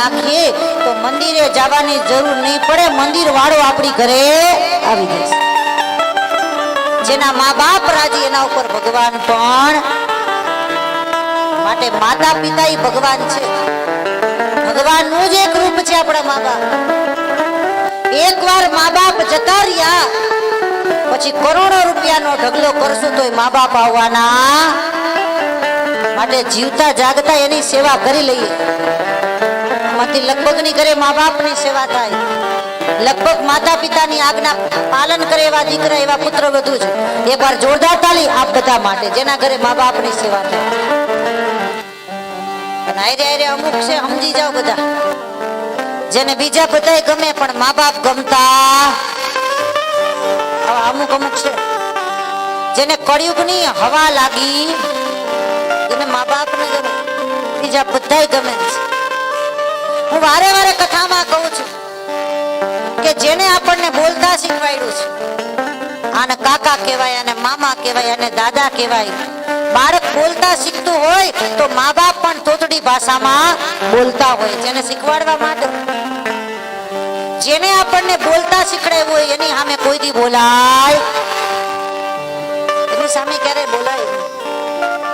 રાખીએ, તો મંદિરે જવાની જરૂર નહીં પડે. મંદિર વાળો આપણી ઘરે આવી જશે જેના મા બાપ રાજી, એના ઉપર ભગવાન પણ માટે માતા પિતા એ ભગવાન છે. ભગવાનનું જ એક રૂપ છે આપણા મા બાપ એકવાર મા બાપ જતા રહ્યા, પછી કરોડો રૂપિયાનો ઢગલો કરશું તોય મા બાપ આવવાના માટે જીવતા જાગતા એની સેવા કરી લઈએ. આમાંથી લગભગની ઘરે મા બાપની સેવા થાય. લગભગ માતા પિતાની આજ્ઞા પાલન કરે એવા દીકરા, એવા પુત્ર વધુ છે. એકવાર જોરદાર તાલી આપ બધા માટે, જેના ઘરે મા બાપની સેવા થાય. પણ આયરે આયરે અમુક છે, સમજી જાઓ બધા. જેને બીજા બધાય ગમે, પણ મા બાપ ગમતા અમુક અમુક છે. જેને કળિયુગની હવા લાગી, એને મા બાપ ને ગમે. બીજા બધાય ગમે છે. હું વારે વારે કથામાં કહું છું કે જેને આપણને બોલતા શીખવાડ્યું છે, આને કાકા કહેવાય અને મામા કહેવાય અને દાદા કહેવાય, બાળક બોલતા શીખતું હોય તો મા બાપ પણ તોતડી ભાષામાં બોલતા હોય, જેને શીખવાડવા માટે. જેને આપણને બોલતા શીખડાવ્યું હોય, એની સામે કોઈ દી બોલાય? એની સામે ક્યારે બોલાય?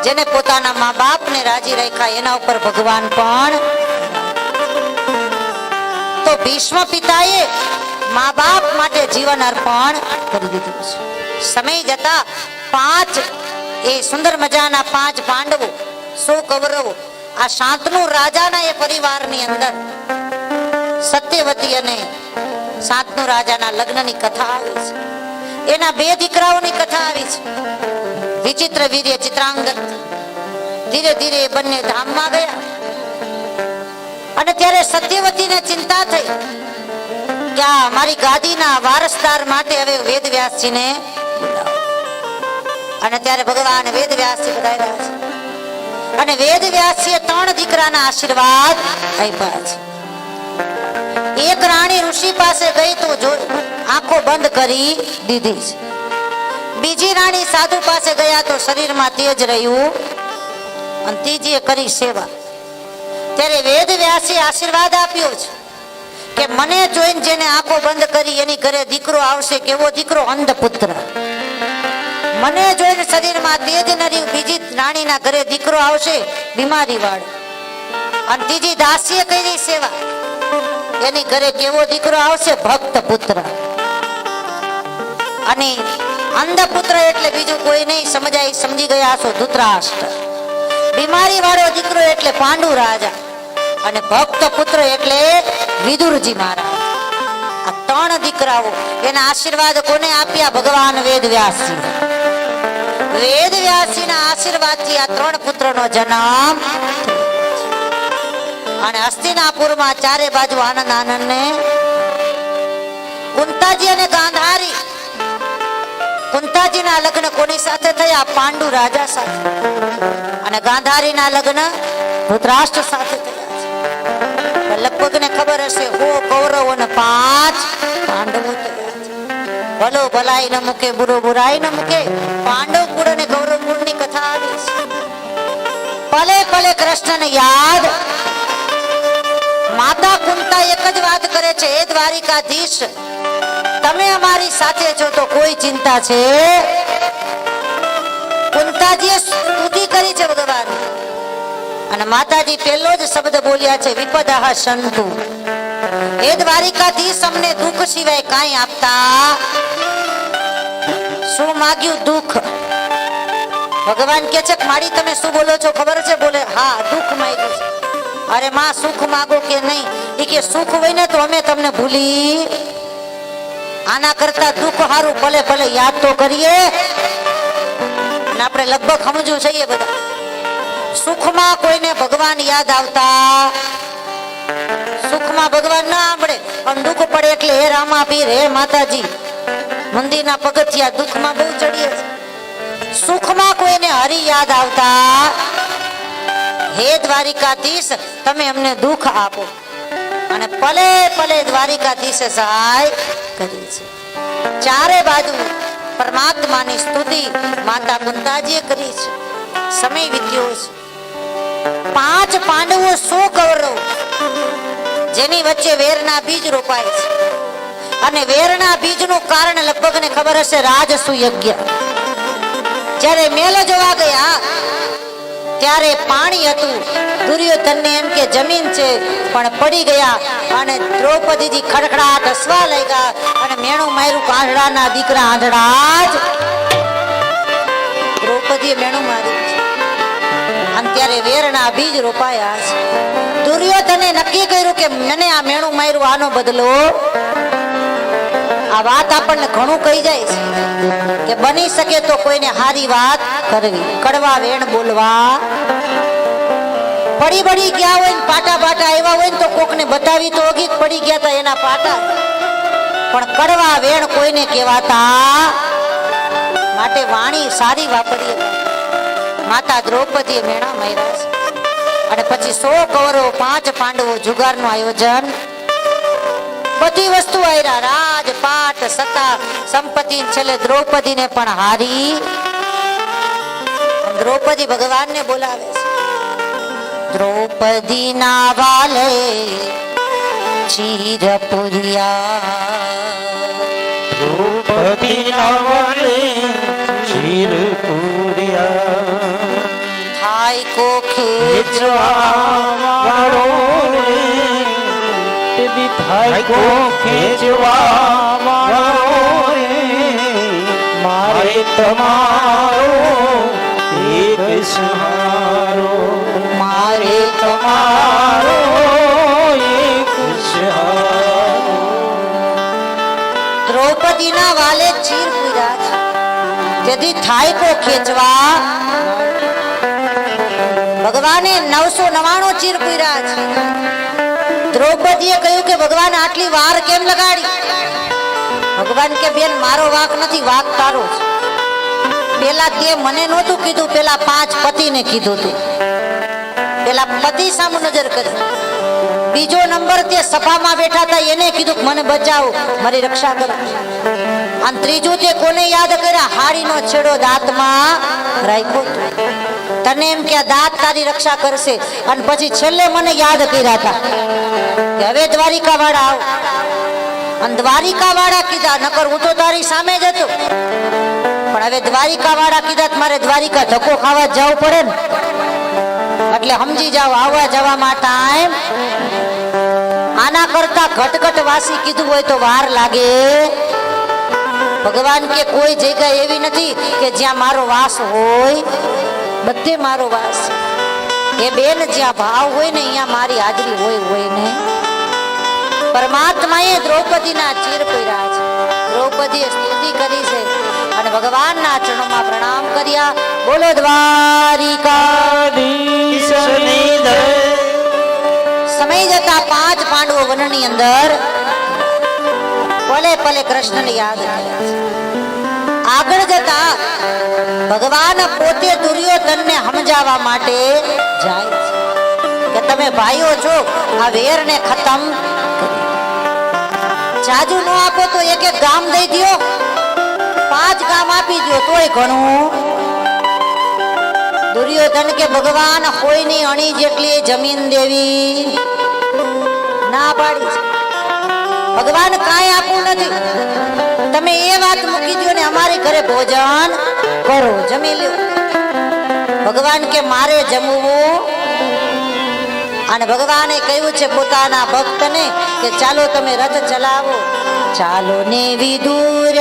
જેને પોતાના મા બાપને રાજી રાખ્યા, એના ઉપર ભગવાન પણ ભીષ્મ પિતાએ મા બાપ માટે જીવન અર્પણ કરી દીધું છે. સમય જતા પાંચ, એ સુંદર મજાના પાંચ પાંડવો, સો કૌરવો, આ શાંતનુ રાજાના એ પરિવારની અંદર સત્યવતી અને શાંતનુ રાજાના લગ્નની કથા આવી છે. એના બે દીકરાઓની કથા આવી છે. વિચિત્ર વીર્ય ચિત્રાંગત ધીરે ધીરે એ બંને ધામમાં ગયા. અને ત્યારે સત્યવતીને ચિંતા થઈ કે આ મારી ગાદીના વારસદાર માટે હવે વેદ વ્યાસજીને અને ત્યારે ભગવાન વેદ વ્યાસજી બધાવ્યા છે. અને વેદ વ્યાસજીએ ત્રણ દીકરાના આશીર્વાદ આપ્યા છે. એક રાણી ઋષિ પાસે ગઈ તો જો આંખો બંધ કરી દીધી છે. બીજી રાણી સાધુ પાસે ગયા તો શરીરમાં તેજ રહ્યું અને ત્રીજીએ કરી સેવા. ત્યારે વેદ વ્યાસે આશીર્વાદ આપ્યો છે કે મને જોઈને જેને આંખો બંધ કરી એની ઘરે દીકરો આવશે કેવો દીકરો અંધ પુત્ર મને જોઈને શરીરમાં તેજ નરી બીજી રાણીના ઘરે દીકરો આવશે બીમારી વાળો અને ત્રીજી દાસીએ કરી સેવા. એની ઘરે કેવો દીકરો આવશે? ભક્ત પુત્ર અને અંધ પુત્ર એટલે બીજું કોઈ નહીં, સમજાય સમજી ગયા છો ધૂતરાષ્ટ્ર. બીમારી વાળો દીકરો એટલે પાંડુ રાજા અને ભક્ત પુત્ર એટલે વિદુરજી મહારાજ. આ ત્રણ દીકરાઓ, એના આશીર્વાદ કોને આપ્યા? ભગવાન વેદ વ્યાસજી વેદ વ્યાસજીના આશીર્વાદથી આ ત્રણ પુત્ર નો જન્મ અને હસ્તિનાપુરમાં ચારે બાજુ આનંદ આનંદ ને કુંતાજી અને ગાંધારી. કુંતાજીના લગ્ન કોની સાથે થયા? પાંડુ રાજા સાથે. અને ગાંધારીના લગ્ન ધૃતરાષ્ટ્ર સાથે થયા. છે લગભગ ને ખબર હશે, હો કૌરવ અને પાંચ. પાંડવો ભલો ભલાઈ ન મૂકે, બુરો બુરાઈ ન મૂકે. પાંડવ કુળ અને ગૌરવ કુળની કથા આવી છે. પલે પલે કૃષ્ણને યાદ. માતા કુંતા એક જ વાત કરે છે એ દ્વારિકાધીશ, તમે અમારી સાથે છો તો કોઈ ચિંતા છે? કુંતાજીએ સ્તુતિ કરી છે ભગવાન અને માતાજી પેલો જ શબ્દ બોલ્યા છે, વિપદાહ સંતુ એ દ્વારિકાધીશ અમને દુઃખ સિવાય કાંઈ આપતા શું માગ્યું દુઃખ? ભગવાન કે છે માડી તમે શું બોલો છો? ખબર છે? બોલે, હા, દુઃખ માંગ્યું છે. અરે માં, સુખ માગો કે નહીં? એ કે સુખ હોય ને તો અમે તમને ભૂલી આના કરતા દુઃખ હારું, ભલે ભલે, યાદ તો કરીએ. આપણે લગભગ સમજવું છીએ બધા. સુખમાં કોઈને ભગવાન યાદ આવતા? સુખમાં ભગવાન ના સાંભળે. પણ દુઃખ પડે એટલે હે રામા પીર હે માતાજી, મંદિરના પગથિયા દુઃખમાં બહુ ચડીએ સુખમાં કોઈને હરી યાદ આવતા? હે દ્વારિકાધીશ, તમે અમને દુઃખ આપો. અને પલે પલે દ્વારિકાધીશે સહાય કરી છે. ચારે બાજુ પરમાત્માની સ્તુતિ માતા કુંતાજીએ કરી છે. સમય વિત્યો છે. પાંચ પાંડવો સો કૌરવ જેની વચ્ચે વેરના બીજ રોપાય છે. અને વેરના બીજનું કારણ લગભગ ને ખબર હશે રાજસુ યજ્ઞ જ્યારે મેલ જોવા ગયા, ત્યારે પાણી હતું. દુર્યોધનને એમ કે જમીન છે, પણ પડી ગયા અને દ્રૌપદીજી ખડખડાટ હસવા લાગ્યા અને મેણું માર્યું કાંઢડાના દીકરા આંધળા જ. દ્રૌપદીએ મેણું માર્યું. ત્યારે વેરના બીજ રોપાયા છે. દુર્યોધને નક્કી કર્યું કે મને આ મેણું માર્યું, આનો બદલો. આ વાત આપણને ઘણું કહી જાય છે કે બની શકે તો કોઈને હારી વાત કરવી. કડવા વેણ બોલવા. પડી પડી ગયા હોય ને પાટા પાટા આવ્યા હોય ને તો કોકને બતાવી તો ઓગી પડી ગયા તા એના પાટા. પણ કડવા વેણ કોઈને કહેવાતા? માટે વાણી સારી વાપરીએ. માતા દ્રૌપદીએ મેણા માર્યા છે. અને પછી સો કૌરવો પાંચ પાંડવો જુગારનું આયોજન. બધી વસ્તુ આયરા. રાજ, પાટ, સત્તા, સંપત્તિ છેલ્લે દ્રૌપદીને પણ હારી. દ્રૌપદી ભગવાનને બોલાવે છે. દ્રૌપદી ના વાલે ચીર દ્રૌપદી ના વાલે પૂર્યા થાય કો ખેચ રે ખેંચવાવાળો રે મારે તમારો એક સહારો મારે તમારો દ્રૌપદીના વાલે ચીર પૂર્યા જેથી થાય કો ખેંચવા ભગવાને નવસો નવાણું ચીર પૂર્યા છે. દ્રૌપદીએ કહ્યું કે ભગવાન આટલી વાર કેમ લગાડી? ભગવાન કે, બેન, મારો વાક નથી, વાક તારો પેલા તે મને નહોતું કીધું, પેલા પાંચ પતિને કીધું તું. પેલા પતિ સામે નજર કરી. બીજો નંબર તે સભામાં બેઠા હતા, એને કીધું મને બચાવો, મારી રક્ષા કરો. અને ત્રીજું તે કોને યાદ કર્યા? હાડીનો છેડો દાંતમાં રાખ્યો. તને એમ કે દાંત તારી રક્ષા કરશે. અને પછી છેલ્લે મને યાદ કર્યા હતા હવે દ્વારિકા વાળા આવ. અને દ્વારિકા વાળા કીધા, નકર હું તો તારી સામે જ હતો. પણ હવે દ્વારિકા વાળા કીધા મારે દ્વારિકા ધક્કો ખાવા જવું પડે ને. એટલે સમજી જાઓ, આવવા જવામાં ટાઈમ આના કરતા ઘટઘટ વાસી કીધું હોય તો વાર લાગે. ભગવાન કે કોઈ જગ્યા એવી નથી કે જ્યાં મારો વાસ હોય. બધે મારો વાસ. એ બેન જ્યાં ભાવ હોય ને અહીંયા મારી હાજરી હોય હોય ને પરમાત્માએ દ્રૌપદીના ચીર પહેર્યા છે દ્રૌપદીએ સ્તુતિ કરી છે અને ભગવાનના ચરણોમાં પ્રણામ કર્યા બોલો દ્વારિકા સમય જતા પાંચ પાંડવો વનની અંદર પલે પલે કૃષ્ણને યાદ કર્યા. આગળ જતા ભગવાન પોતે દુર્યોધનને સમજાવવા માટે જાય છે. કે તમે ભાઈઓ છો, આ વેરને ખતમ. જાજુ ન આપો તો એક એક ગામ દઈ દ્યો. પાંચ ગામ આપી દ્યો તોય ઘણું. દુર્યોધન કે ભગવાન કોઈની અણી જેટલી જમીન દેવી ના પાડી. ભગવાન કાંઈ આપવું નથી. એ વાત મૂકી દો ને અમારે ઘરે ભોજન કરો, જમી લ્યો. ભગવાન કે મારે જમવું. અને ભગવાને કહ્યું છે પોતાના ભક્તને કે ચાલો તમે રથ ચલાવો. ચાલો ને વિદુર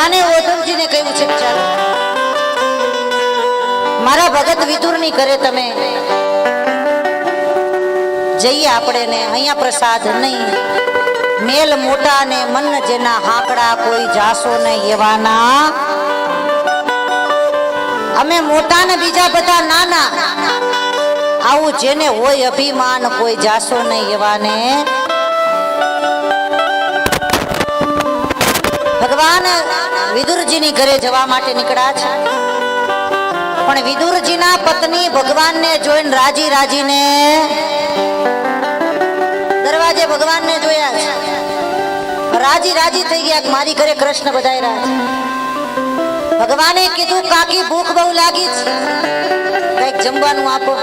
ભગવાને ઓધમજીને કહ્યું છે મારા ભગત વિદુરની કરે તમે. જઈએ આપણે ને અહીંયા પ્રસાદ નહીં. મેલ મોટા ને મન જેના હાકડા કોઈ જાસો ને એવાના. અમે મોટા ને બીજા બધા નાના. આવું જેને હોય અભિમાન કોઈ જાસો નહીં એવાને. ભગવાન વિદુરજીની ઘરે જવા માટે નીકળ્યા છે. પણ વિદુરજીના પત્ની ભગવાનને જોઈને રાજી રાજીને દરવાજે ભગવાનને જોયા છે. રાજી રાજી થઈ ગયા મારી ઘરે કૃષ્ણ બધાયરા છે. ભગવાને કીધું, કાકી, ભૂખ બહુ લાગી છે. કંઈક જમવાનું આપો.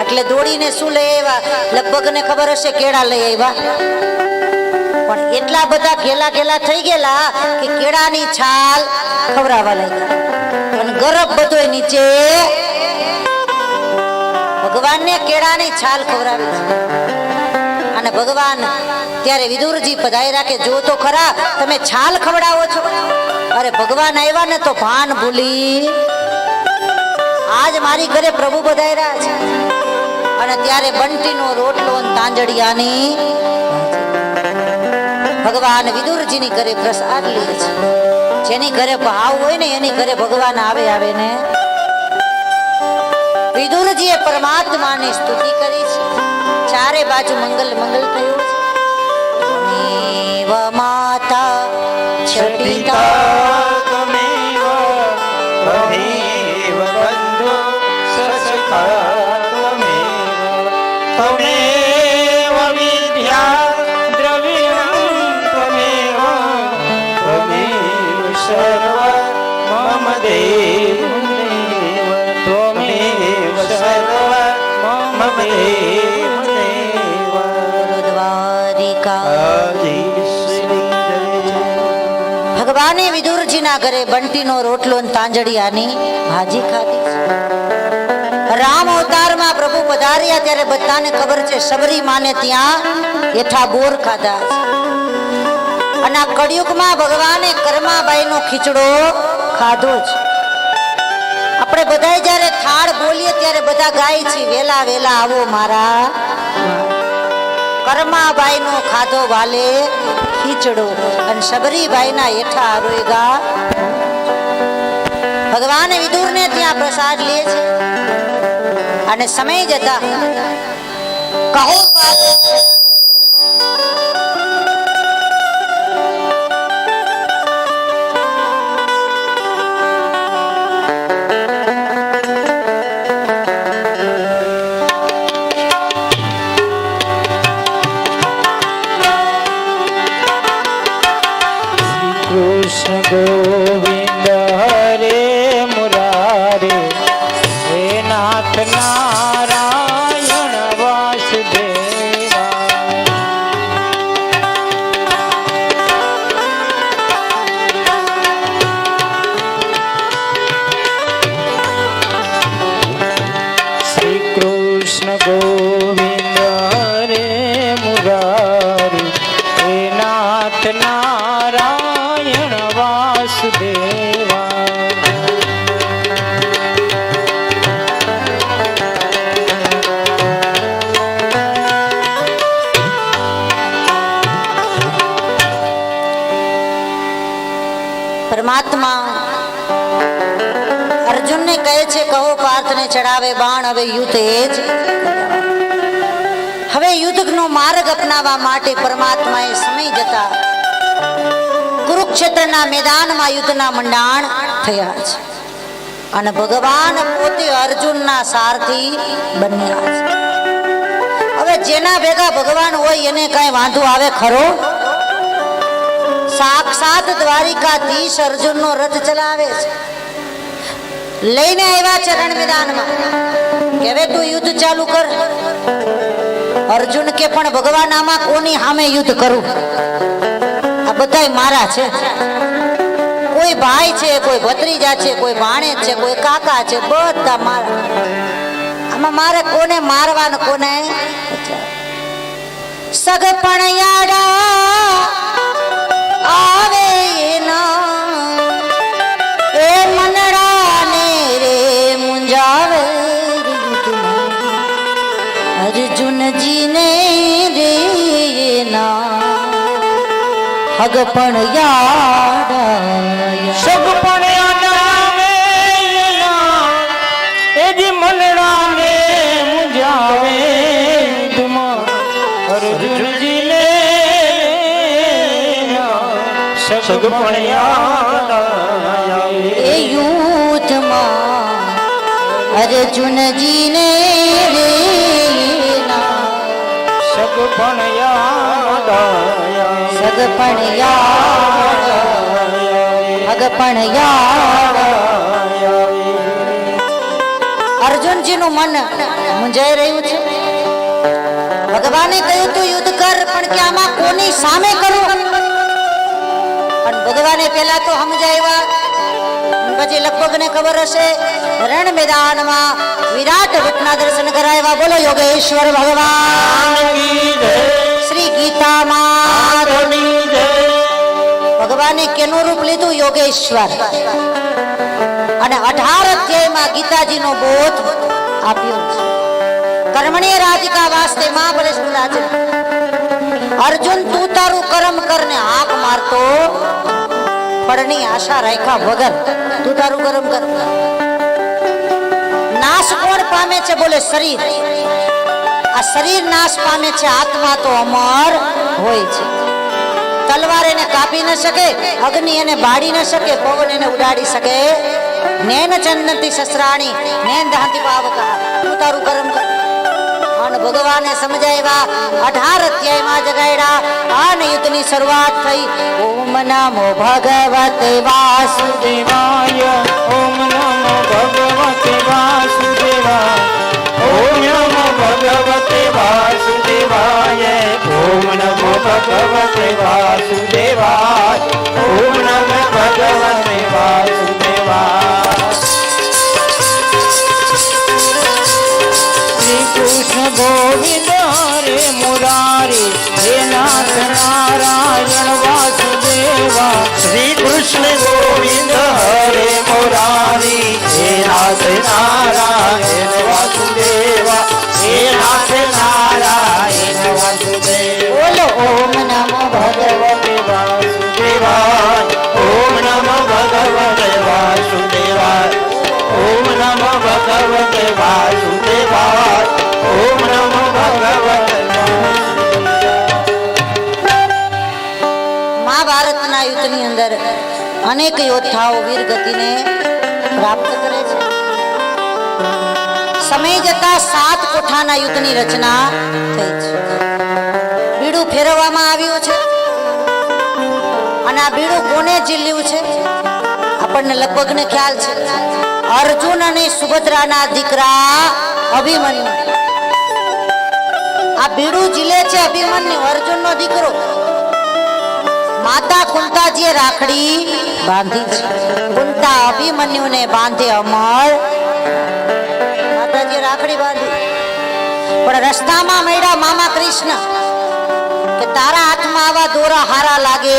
એટલે દોડીને શું લઈ આવ્યા? લગભગ ને ખબર હશે કેળા લઈ આવ્યા. પણ એટલા બધા ઘેલા ઘેલા થઈ ગયેલા કે કેળાની છાલ ખવડાવવા લાગી અને ગરબ બધો નીચે ભગવાનને કેળાની છાલ ખવડાવી. અને ભગવાન ત્યારે વિદુરજી પધાર્યા કે જો તો ખરા તમે છાલ ખવડાવો છો. અરે ભગવાન આવ્યા ને તો ભાન ભૂલી. આજ મારી ઘરે પ્રભુ પધાર્યા છે. અને ત્યારે બંટીનો રોટલો તાંજડિયાની ભગવાન વિદુરજીની ઘરે પ્રસાદ લે છે. જેની ઘરે ભાવ હોય ને એની ઘરે ભગવાન આવે આવે ને. વિદુરજીએ પરમાત્માની સ્તુતિ કરી છે. ચારે બાજુ મંગલ મંગલ થયું છે. માતા, છ ભગવાને વિદુરજીના ઘરે બંટીનો રોટલો અને તાંજડિયાની ભાજી ખાધી. રામ અવતારમાં પ્રભુ પધાર્યા ત્યારે બધાને ખબર છે શબરી માને ત્યાં હેઠા બોર ખાધા અને આ કળિયુગમાં ભગવાને કર્માબાઈનો ખીચડો ખાધો છે. આપણે બધા જ્યારે થાળ બોલીએ ત્યારે બધા ગાય છે, વેલા વેલા આવો મારા કર્માબાઈ નો ખાધો વાલે ખીચડો અને શબરીબાઈ ના હેઠા આરોગ્યા ભગવાન વિદુર ને ત્યાં પ્રસાદ લે છે અને સમય જતા કહો ચડાવે બાણ હવે યુદ્ધ એ જ હવે યુદ્ધનો માર્ગ અપનાવવા માટે પરમાત્માએ સમય જતા કુરુક્ષેત્રના મેદાનમાં યુદ્ધના મંડાણ થયા છે. અને ભગવાન પોતે અર્જુનના સારથી બન્યા છે. હવે જેના ભેગા ભગવાન હોય એને કઈ વાંધો આવે ખરો? સાક્ષાત દ્વારિકાધીશ અર્જુનનો રથ ચલાવે છે. લઈને આવ્યા ચરણ મેદાનમાં કે હવે તું યુદ્ધ ચાલુ કર. અર્જુન કે પણ ભગવાન આમાં કોની સામે યુદ્ધ કરું? આ બધાય મારા છે. કોઈ ભાઈ છે, કોઈ ભત્રીજા છે, કોઈ ભાણેજ છે, કોઈ કાકા છે, બધા મારા. આમાં મારે કોને મારવાનું, કોને? સગપણ યાડા આવે પણ યાદ આયા. સગ પણ અનાવે એ જી મનડાને મુંજાવે યુદ્ધમાં અર્જુનજીને સગ પણ યાદ આવે. એ યુદ્ધમાં અર્જુનજીને રે ના. સગ પણ યાદ આવે સગ પણ યાદ હગ પણ યાદ. અર્જુનજીનું મન મૂંઝાઈ રહ્યું છે. ભગવાને કહ્યું, તું યુદ્ધ કર, પણ કે આમાં કોની સામે કરું? પણ ભગવાને પહેલા તો સમજાવ્યા. પછી લગભગ ને ખબર હશે, રણ મેદાનમાં વિરાટ રૂપના દર્શન કરાવ્યા. બોલો, યોગેશ્વર ભગવાન. શ્રી ગીતામાં ભગવાને કેનું રૂપ લીધું? યોગેશ્વર. અને અઢાર અધ્યાયમાં ગીતાજીનો બોધ આપ્યો છે. કર્મણીય રાધિકા વાસ્તે મહાબલેશ છે અર્જુન તું તારું કર્મ કરને હાક મારતો. ફળની આશા રાખ્યા વગર તું તારું કર્મ કર. નાશ કોણ પામે છે? બોલે શરીર. આ શરીર નાશ પામે છે, આત્મા તો અમર હોય છે. તલવાર એને કાપી ન શકે, અગ્નિ એને બાળી ન શકે, પવન એને ઉડાડી શકે. નેન ચંદનથી શસ્ત્રાણી નેન દહંતી પાવકા તું તારું કર. અને ભગવાને સમજાવ્યા, અઢાર અધ્યાયમાં જગાડ્યા, આન યુદ્ધની શરૂઆત થઈ. ઓમ નમો ભગવતે વાસુદેવ વાસુદેવાય. ઓમ નમો ભગવતે વાસુદેવાય. ઓમ નમો ભગવતે વાસુદેવાય ઓમ નમો ભગવતે વાસુદેવાય ઓમ નમો ભગવતે વાસુદેવાય શ્રી કૃષ્ણ ગોવિંદ હરે મુરારી હે નાથ નારાયણ વાસુદેવા શ્રી અનેક યોદ્ધાઓ વીર ગતિને પ્રાપ્ત કરે છે. સમય જતા સાત કોઠાના યુદ્ધની રચના થઈ છે. બીડું ફેરવવામાં આવ્યું છે. અને આ બીડું કોને જીલ્યું છે? આપણને લગભગને ખ્યાલ છે. અર્જુન અને સુભદ્રાના દીકરા અભિમન્યુ. આ બીડું જીલે છે અભિમન્યુ, અર્જુનનો દીકરો. માતા કુંતાજીએ રાખડી બાંધી છે. કુંતા અભિમન્યુને બાંધે અમર. માતાજીએ રાખડી બાંધી. પણ રસ્તામાં મળ્યા મામા કૃષ્ણ કે તારા હાથમાં આવા દોરા હારા લાગે.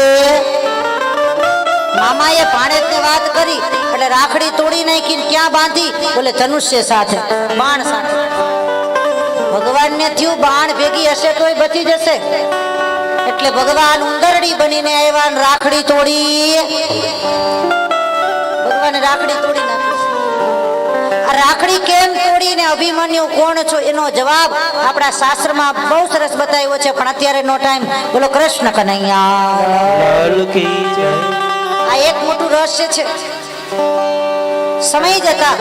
મામાએ ભાણેજને વાત કરી, એટલે રાખડી તોડી નાખીને ક્યાં બાંધી? બોલે, ધનુષ્ય સાથે, બાણ સાથે. ભગવાનને થયું બાણ ભેગી હશે તોય બચી જશે. એટલે ભગવાન ઉંદરડી બનીને આવ્યા રાખડી તોડી. ભગવાન રાખડી તોડી નાખી આ રાખડી કેમ તોડીને અભિમન્યુ કોણ છો એનો જવાબ આપણા શાસ્ત્રમાં બહુ સરસ બતાવ્યો છે પણ અત્યારે નો ટાઈમ બોલો કૃષ્ણ કનૈયા આ એક મોટું રહસ્ય છે. સમય જતા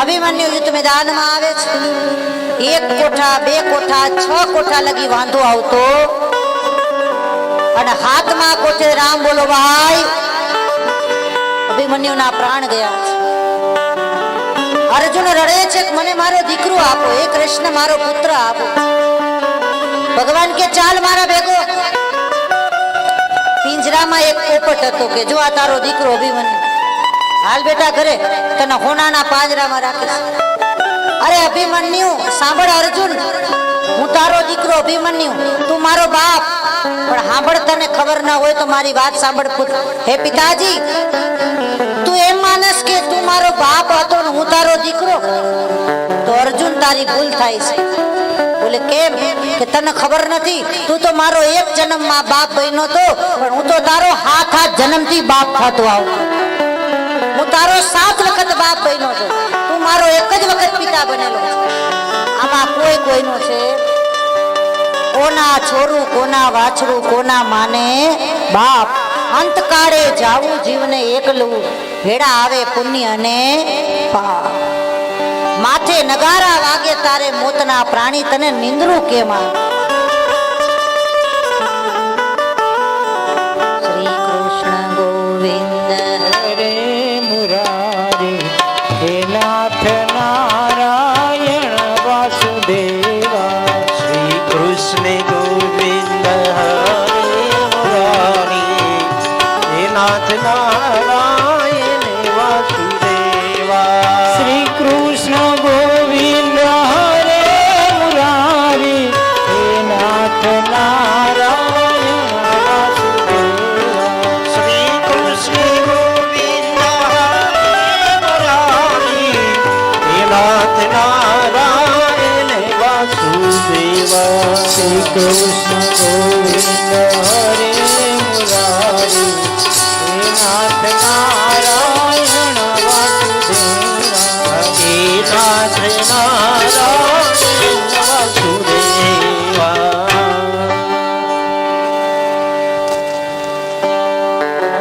અભિમન્યુ યુદ્ધ મેદાનમાં આવે છે. એક કોઠા, બે કોઠા, છ કોઠા લગી વાંધો આવતો. અને હાથમાં કોઠે રામ બોલો ભાઈ. અભિમન્યુના પ્રાણ ગયા છે. અર્જુન રડે છે મને મારો દીકરો આપો એ કૃષ્ણ, મારો પુત્ર આપો. ભગવાન કે, ચાલ મારા ભેગો. પિંજરામાં એક પોપટ હતો કે, જો આ તારો દીકરો અભિમન્યુ. હાલ બેટા ઘરે, તને હોનાના પાંજરામાં રાખીશ. અરે અભિમન્યુ, સાંભળ અર્જુન. હું તારો દીકરો અભિમન્યુ, તું મારો બાપ. પણ સાંભળ તને ખબર ના હોય તો મારી વાત સાંભળ પુત્ર હે પિતાજી, તું એમ માનસ કે તું મારો બાપ હતો ને હું તારો દીકરો? તો અર્જુન તારી ભૂલ થાય છે. બોલે કેમ? કે તને ખબર નથી? તું તો મારો એક જન્મમાં બાપ બન્યો તો, પણ હું તો તારો હાથ હાથ જન્મથી બાપ થતો આવું. તારો સાત વખત બાપ બન્યો છે. તું મારો એક જ વખત પિતા બનેલો છે. આમાં કોઈ કોઈનો છે? કોના છોરું, કોના વાછરું, કોના માને બાપ. અંતકાળે જાવું જીવને એકલું. ભેડા આવે પુણ્ય અને પાપ. માથે નગારા વાગે તારે મોતના પ્રાણી તને નિંદરું કેમ?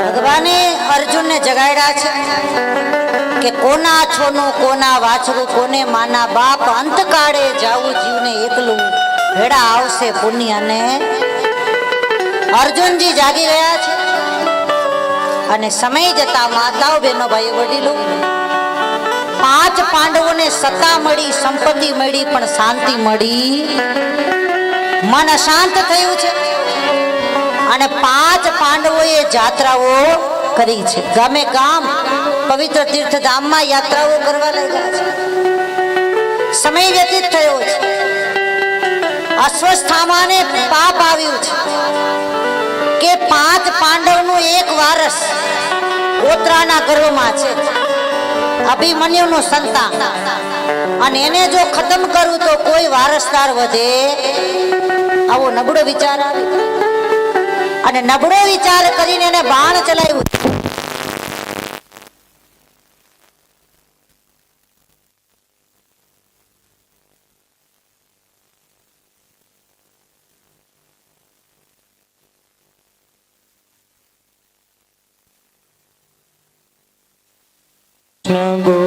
ભગવાને અર્જુનને જગાડ્યા છે કે કોના છોનું, કોના વાછરું, કોને માના બાપ અંતકાળે જાવું જીવને એકલું. ભેડા આવશે પુણ્યને. અર્જુનજી જાગી રહ્યા છે અને સમય જતા માતાઓ, બહેનો ભાઈ વડીલો, પાંચ પાંડવોને સત્તા મળી, સંપત્તિ મળી, પણ શાંતિ મળી. મન અશાંત થયું છે અને પાંચ પાંડવોએ જાત્રાઓ કરી છે. ગામે ગામ, પવિત્ર તીર્થધામમાં યાત્રાઓ કરવા લાગ્યા છે. સમય વ્યતીત થયો છે. અસ્વસ્થામાને પાપ આવ્યું છે. કે પાંચ પાંડવનું એક વારસ ઓતરાના ગર્ભમાં છે. અભિમન્યુનું સંતાન. અને એને જો ખતમ કરું તો કોઈ વારસદાર વધે? આવો નબળો વિચાર આવ્યો અને નબળો વિચાર કરીને એને બાણ ચલાવ્યું. કૃષ્ણ ગોવિંદ